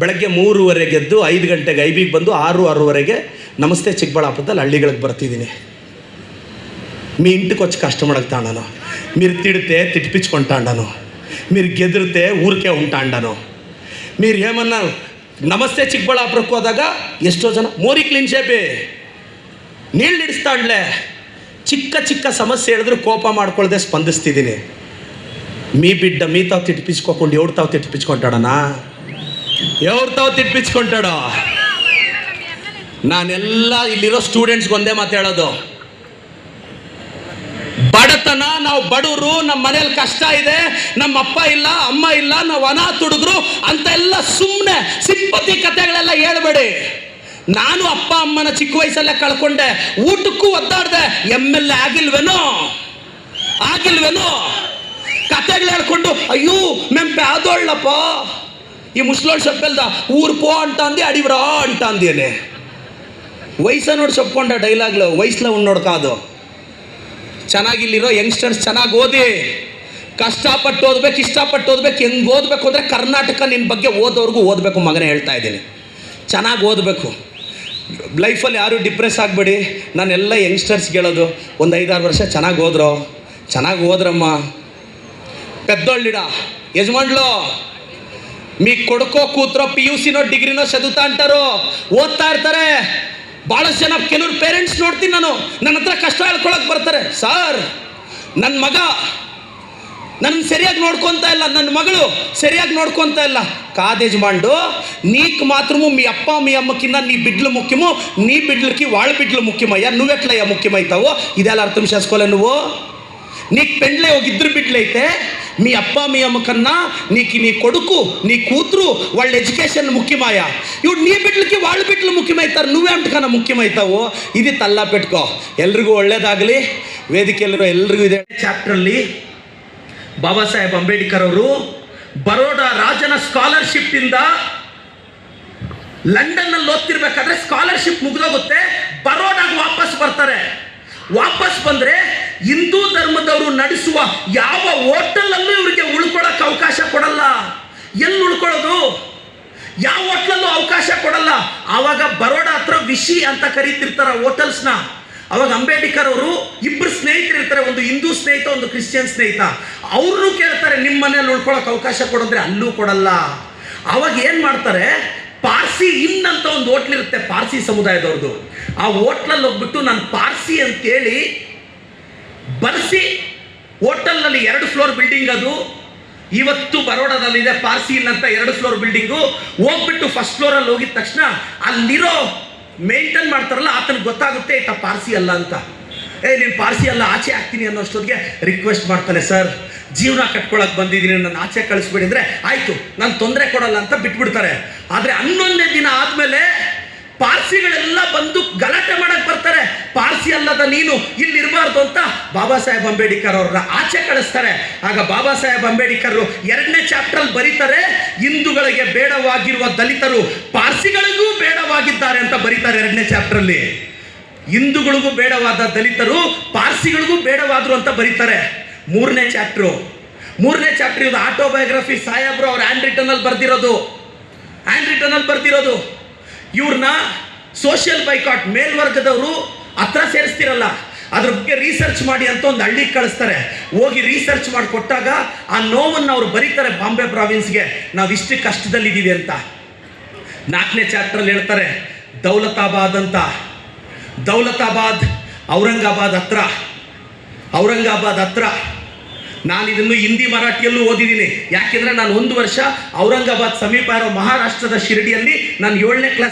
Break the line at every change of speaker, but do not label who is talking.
ಬೆಳಗ್ಗೆ ಮೂರುವರೆಗೆ ಎದ್ದು ಐದು ಗಂಟೆಗೆ ಐಬಿಗೆ ಬಂದು ಆರು, ಆರೂವರೆಗೆ ನಮಸ್ತೆ ಚಿಕ್ಕಬಳ್ಳಾಪುರದಲ್ಲಿ ಹಳ್ಳಿಗಳಿಗೆ ಬರ್ತಿದ್ದೀನಿ. ಮೀ మీ ಮಾಡಕ್ಕೆ ತಾಂಡನು ಮೀರು మీరు తిడితే ತಿಟ್ಪಿಚ್ಕೊಂಡಾಂಡನು ಮೀರು ಗೆದ್ರತೆ ಊರಿಕೆ ಉಂಟಾಂಡನು ಮೀರು ಏಮನ್ನ ನಮಸ್ತೆ ಚಿಕ್ಕಬಳ್ಳಾಪುರಕ್ಕೆ ಹೋದಾಗ ಎಷ್ಟೋ ಜನ, ಮೋರಿ ಕ್ಲೀನ್ ಶೇಪಿ ನೀళ్ళు ಇಡಿಸ್ತಾಡ್ಲೆ ಚಿಕ್ಕ ಚಿಕ್ಕ ಸಮಸ್ಯೆ ಹೇಳಿದ್ರು ಕೋಪ ಮಾಡ್ಕೊಳ್ದೆ ಸ್ಪಂದಿಸ್ತಿದ್ದೀನಿ. ಮೀ ಬಿಡ್ಡ, ಮೀ ತಾವು ತಿಟ್ಟಿಪಿಚ್ಕೋಕೊಂಡು ಎವ್ರು ತಾವು ತಿಟ್ಟಿಪಿಚ್ಕೊಂಟಾಡಣ ఎవరు తావు తిట్టిపించుకుంటాడో ನಾನೆಲ್ಲ ಇಲ್ಲಿರೋ ಸ್ಟೂಡೆಂಟ್ಸ್ಗೆ ಒಂದೇ ಮಾತು ಹೇಳೋದು ಬಡತನ ನಾವು ಬಡವರು ನಮ್ಮ ಮನೇಲಿ ಕಷ್ಟ ಇದೆ ನಮ್ಮ ಅಪ್ಪ ಇಲ್ಲ ಅಮ್ಮ ಇಲ್ಲ ನಾವು ಅನಾಥ ಹುಡುಗರು ಅಂತ ಎಲ್ಲ ಸುಮ್ಮನೆ ಸಿಂಪತಿ ಕಥೆಗಳೆಲ್ಲ ಹೇಳ್ಬೇಡಿ ನಾನು ಅಪ್ಪ ಅಮ್ಮನ ಚಿಕ್ಕ ವಯಸ್ಸಲ್ಲೇ ಕಳ್ಕೊಂಡೆ ಊಟಕ್ಕೂ ಒದ್ದಾಡ್ದೆ ಎಮ್ ಎಲ್ ಎ ಆಗಿಲ್ವೇನೋ ಆಗಿಲ್ವೇನೋ ಕತೆಗಳು ಹೇಳ್ಕೊಂಡು ಅಯ್ಯೋ ಮೆಂ ಪ್ಯಾದೋಳ್ಳಪ್ಪ ಈ ಮುಸ್ಲೋಳ್ ಸೊಪ್ಪೆಲ್ದ ಊರು ಪೋ ಅಂತ ಅಂದೆ ಅಡಿಬ್ರಾ ಅಂತ ಅಂದೇನೆ. ವಯಸ್ಸ ನೋಡಿ ಡೈಲಾಗ್ಲ ಡೈಲಾಗ್ಲು ವಯಸ್ಸಲ್ಲ ಉಣ್ಣು ನೋಡ್ಕಾದು ಚೆನ್ನಾಗಿಲ್ಲಿರೋ ಯಂಗ್ಸ್ಟರ್ಸ್ ಚೆನ್ನಾಗಿ ಓದಿ. ಕಷ್ಟಪಟ್ಟು ಓದ್ಬೇಕು, ಇಷ್ಟಪಟ್ಟು ಓದ್ಬೇಕು, ಹೆಂಗ್ ಓದಬೇಕು ಅಂದರೆ ಕರ್ನಾಟಕ ನಿನ್ನ ಬಗ್ಗೆ ಓದೋರ್ಗು ಓದಬೇಕು ಮಗನೇ ಹೇಳ್ತಾ ಇದ್ದೀನಿ. ಚೆನ್ನಾಗಿ ಓದಬೇಕು. ಲೈಫಲ್ಲಿ ಯಾರೂ ಡಿಪ್ರೆಸ್ ಆಗಬೇಡಿ. ನಾನೆಲ್ಲ ಯಂಗ್ಸ್ಟರ್ಸ್ ಕೇಳೋದು. ಒಂದು ಐದಾರು ವರ್ಷ ಚೆನ್ನಾಗಿ ಓದ್ರೋ. ಚೆನ್ನಾಗಿ ಓದ್ರಮ್ಮ. ಪೆದ್ದೋಳ್ಳಿಡ. ಯಜಮಾನ್ಲು ಮೀ ಕೊಡ್ಕೋ ಕೂತ್ರೋ ಪಿ ಯು ಸಿನೋ ಡಿಗ್ರಿನೋ ಸದುತ ಅಂತಾರೋ ಓದ್ತಾ ಇರ್ತಾರೆ. ಬಹಳಷ್ಟು ಜನ ಕೆಲವ್ರು ಪೇರೆಂಟ್ಸ್ ನೋಡ್ತೀನಿ ನಾನು. ನನ್ನ ಹತ್ರ ಕಷ್ಟ ಹೇಳ್ಕೊಳಕ್ ಬರ್ತಾರೆ. ಸರ್ ನನ್ನ ಮಗ ನನ್ನ ಸರಿಯಾಗಿ ನೋಡ್ಕೊಂತ ಇಲ್ಲ. ನನ್ನ ಮಗಳು ಸರಿಯಾಗಿ ನೋಡ್ಕೊಂತ ಇಲ್ಲ. ಕಾದೇಜ್ ಮಾಡು ನೀಕ್ ಮಾತ್ರ ಮೀ ಅಪ್ಪ, ಮೀ ಅಮ್ಮಕ್ಕಿನ್ನ ನೀ ಬಿಡ್ಲು ಮುಖ್ಯಮು, ನೀ ಬಿಡ್ಲಕ್ಕಿ ವಾಳ ಬಿಡ್ಲು ಮುಖ್ಯಮಯ್ಯ ನುವೆಟ್ಲಯ್ಯ ಮುಖ್ಯಮೈತಾವೋ ಇದೆಲ್ಲ ಅರ್ಥಂ ಶಾಸ್ಕೊಲ್ಲ ನೀಕ್ ಪೆಂಡ್ಲೆ ಹೋಗಿದ್ರು ಬಿಡ್ಲೈತೆ. మీ అప్ప మీ అమ్మ కన్నా నీకు నీ కొడుకు నీ కూతురు వాళ్ళ ఎడ్యుకేషన్ ముఖ్యమాయా ఇప్పుడు నీ బిడ్డలకి వాళ్ళ బిడ్డలు ముఖ్యమవుతారు నువ్వేంటకన్నా ముఖ్యమవుతావు ఇది తల్లా పెట్టుకో ಎಲ್ರಿಗೂ ಒಳ್ಳೇದಾಗಲಿ ವೇದಿಕೆಯಲ್ಲಿರೋ ಎಲ್ರಿಗೂ ಇದೆ ಚಾಪ್ಟ್ರಲ್ಲಿ ಬಾಬಾ ಸಾಹೇಬ್ ಅಂಬೇಡ್ಕರ್ ಅವರು ಬರೋಡಾ ರಾಜನ ಸ್ಕಾಲರ್ಶಿಪ್ ಇಂದ ಲಂಡನ್ ನಲ್ಲಿ ಓದ್ತಿರ್ಬೇಕಾದ್ರೆ ಸ್ಕಾಲರ್ಶಿಪ್ ಮುಗಿದೋಗುತ್ತೆ ಬರೋಡಾಗ ವಾಪಸ್ ಬರ್ತಾರೆ ವಾಪಸ್ ಬಂದ್ರೆ ಹಿಂದೂ ಧರ್ಮದವರು ನಡೆಸುವ ಯಾವ ಹೋಟೆಲ್ ಅಲ್ಲೂ ಇವರಿಗೆ ಉಳ್ಕೊಳಕ್ ಅವಕಾಶ ಕೊಡಲ್ಲ. ಎಲ್ಲಿ ಉಳ್ಕೊಳ್ಳೋದು? ಯಾವ ಹೋಟ್ಲಲ್ಲೂ ಅವಕಾಶ ಕೊಡಲ್ಲ. ಆವಾಗ ಬರೋಡ ಹತ್ರ ವಿಶಿ ಅಂತ ಕರೀತಿರ್ತಾರ ಹೋಟೆಲ್ಸ್ನ. ಅವಾಗ ಅಂಬೇಡ್ಕರ್ ಅವರು ಇಬ್ಬರು ಸ್ನೇಹಿತರು ಇರ್ತಾರೆ, ಒಂದು ಹಿಂದೂ ಸ್ನೇಹಿತ, ಒಂದು ಕ್ರಿಶ್ಚಿಯನ್ ಸ್ನೇಹಿತ. ಅವ್ರನ್ನೂ ಕೇಳ್ತಾರೆ ನಿಮ್ಮ ಮನೇಲಿ ಉಳ್ಕೊಳಕ್ ಅವಕಾಶ ಕೊಡಂದ್ರೆ ಅಲ್ಲೂ ಕೊಡಲ್ಲ. ಅವಾಗ ಏನು ಮಾಡ್ತಾರೆ? ಪಾರ್ಸಿ ಇನ್ ಅಂತ ಒಂದು ಹೋಟ್ಲ್ ಇರುತ್ತೆ, ಪಾರ್ಸಿ ಸಮುದಾಯದವ್ರದ್ದು ಆ ಹೋಟ್ಲಲ್ಲಿ ಹೋಗ್ಬಿಟ್ಟು ನಾನು ಪಾರ್ಸಿ ಅಂತೇಳಿ ಬರ್ಸಿ, ಹೋಟೆಲ್ನಲ್ಲಿ ಎರಡು ಫ್ಲೋರ್ ಬಿಲ್ಡಿಂಗ್ ಅದು. ಇವತ್ತು ಬರೋಡಾದಲ್ಲಿದೆ ಪಾರ್ಸಿ ಇನ್ ಅಂತ ಎರಡು ಫ್ಲೋರ್ ಬಿಲ್ಡಿಂಗು. ಹೋಗ್ಬಿಟ್ಟು ಫಸ್ಟ್ ಫ್ಲೋರಲ್ಲಿ ಹೋಗಿದ ತಕ್ಷಣ ಅಲ್ಲಿರೋ ಮೇಂಟೈನ್ ಮಾಡ್ತಾರಲ್ಲ, ಆತನಿಗೆ ಗೊತ್ತಾಗುತ್ತೆ ಈತ ಪಾರ್ಸಿ ಅಲ್ಲ ಅಂತ. ಏ, ನೀನು ಪಾರ್ಸಿ ಅಲ್ಲ, ಆಚೆ ಹಾಕ್ತೀನಿ ಅನ್ನೋಷ್ಟೊತ್ತಿಗೆ ರಿಕ್ವೆಸ್ಟ್ ಮಾಡ್ತಾನೆ, ಸರ್. ಜೀವನ ಕಟ್ಕೊಳಕ್ ಬಂದಿದ್ದೀನಿ, ನನ್ನ ಆಚೆ ಕಳಿಸ್ಬೇಡಿ ಅಂದ್ರೆ ಆಯ್ತು, ನಾನು ತೊಂದರೆ ಕೊಡಲ್ಲ ಅಂತ ಬಿಟ್ಬಿಡ್ತಾರೆ. ಆದ್ರೆ ಹನ್ನೊಂದನೇ ದಿನ ಆದ್ಮೇಲೆ ಪಾರ್ಸಿಗಳೆಲ್ಲ ಬಂದು ಗಲಾಟೆ ಮಾಡಕ್ ಬರ್ತಾರೆ. ಪಾರ್ಸಿ ಅಲ್ಲದ ನೀನು ಇಲ್ಲಿ ಇರಬಾರ್ದು ಅಂತ ಬಾಬಾ ಸಾಹೇಬ್ ಅಂಬೇಡ್ಕರ್ ಅವ್ರನ್ನ ಆಚೆ ಕಳಿಸ್ತಾರೆ. ಆಗ ಬಾಬಾ ಸಾಹೇಬ್ ಅಂಬೇಡ್ಕರ್ ಎರಡನೇ ಚಾಪ್ಟರ್ ಬರೀತಾರೆ, ಹಿಂದೂಗಳಿಗೆ ಬೇಡವಾಗಿರುವ ದಲಿತರು ಪಾರ್ಸಿಗಳಿಗೂ ಬೇಡವಾಗಿದ್ದಾರೆ ಅಂತ ಬರೀತಾರೆ ಎರಡನೇ ಚಾಪ್ಟರ್ ಅಲ್ಲಿ. ಹಿಂದೂಗಳಿಗೂ ಬೇಡವಾದ ದಲಿತರು ಪಾರ್ಸಿಗಳಿಗೂ ಬೇಡವಾದ್ರು ಅಂತ ಬರೀತಾರೆ. ಮೂರನೇ ಚಾಪ್ಟ್ರು ಮೂರನೇ ಚಾಪ್ಟರ್ ಇದು ಆಟೋಬಯೋಗ್ರಫಿ ಸಾಹೇಬ್ರು ಅವ್ರ ಹ್ಯಾಂಡ್ ರಿಟರ್ನಲ್ಲಿ ಬರ್ದಿರೋದು. ಹ್ಯಾಂಡ್ ರಿಟರ್ನಲ್ಲಿ ಬರ್ದಿರೋದು. ಇವ್ರನ್ನ ಸೋಷಿಯಲ್ ಬೈಕಾಟ್ ಮೇಲ್ವರ್ಗದವರು ಹತ್ರ ಸೇರಿಸ್ತಿರಲ್ಲ, ಅದ್ರ ಬಗ್ಗೆ ರಿಸರ್ಚ್ ಮಾಡಿ ಅಂತ ಒಂದು ಹಳ್ಳಿಗೆ ಕಳಿಸ್ತಾರೆ. ಹೋಗಿ ರಿಸರ್ಚ್ ಮಾಡಿ ಕೊಟ್ಟಾಗ ಆ ನೋವನ್ನು ಅವ್ರು ಬರೀತಾರೆ ಬಾಂಬೆ ಪ್ರಾವಿನ್ಸ್ಗೆ ನಾವು ಇಷ್ಟು ಕಷ್ಟದಲ್ಲಿದ್ದೀವಿ ಅಂತ. ನಾಲ್ಕನೇ ಚಾಪ್ಟ್ರಲ್ಲಿ ಹೇಳ್ತಾರೆ, ದೌಲತಾಬಾದ್ ಅಂತ. ದೌಲತಾಬಾದ್ ಔರಂಗಾಬಾದ್ ಹತ್ರ. ಔರಂಗಾಬಾದ್ ಹತ್ರ. ನಾನು ಇದನ್ನು ಹಿಂದಿ ಮರಾಠಿಯಲ್ಲೂ ಓದಿದ್ದೀನಿ. ಯಾಕೆಂದ್ರೆ ನಾನು ಒಂದು ವರ್ಷ ಔರಂಗಾಬಾದ್ ಸಮೀಪ ಇರೋ ಮಹಾರಾಷ್ಟ್ರದ ಶಿರಡಿಯಲ್ಲಿ ನಾನು ಏಳನೇ ಕ್ಲಾಸ್